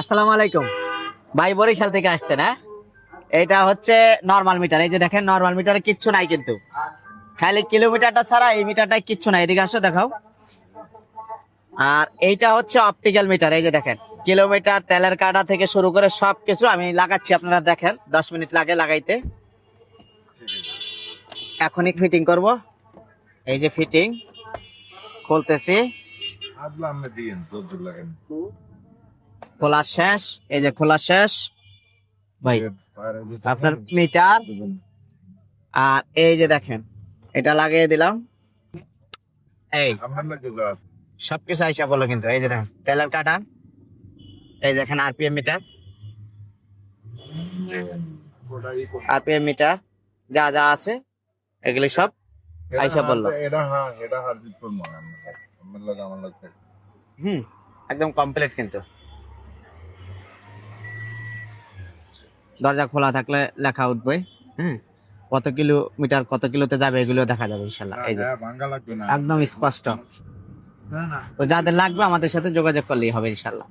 আসসালামু আলাইকুম। ভাই বরিশাল থেকে আসছেন হ্যাঁ? এটা হচ্ছে নর্মাল মিটার এই যে দেখেন নর্মাল মিটারে কিচ্ছু নাই কিন্তু। খালি কিলোমিটারটা ছাড়া এই মিটারটায় কিচ্ছু নাই। এদিকে আসো, দেখাও। আর এইটা হচ্ছে অপটিক্যাল মিটার এই যে দেখেন। কিলোমিটার তেলের কাটা থেকে শুরু করে সব কিছু আমি লাগাচ্ছি, আপনারা দেখেন। দশ মিনিট লাগে লাগাইতে। এখনই ফিটিং করব। এই যে ফিটিং খুলতেছি। খোলা শেষ, এই যে খোলা শেষ। ভাই, আপনার মিটার। আর এই যে দেখেন, এটা লাগিয়ে দিলাম। এই, সবকিছু আইসা বলো কিন্তু, এই যে দেখেন, তেলের কাটা। এই দেখেন আরপিএম মিটার। আরপিএম মিটার, যা যা আছে, এগুলি সব আইসা বলল। হুম, একদম কমপ্লিট কিন্তু। দরজা খোলা থাকলে লেখা উঠবে হ্যাঁ কত কিলোমিটার কত কিলোতে যাবে এগুলো দেখা যাবে ইনশাল্লাহ। এই যে একদম স্পষ্ট। তো যাদের লাগবে আমাদের সাথে যোগাযোগ করলেই হবে ইনশাল্লাহ।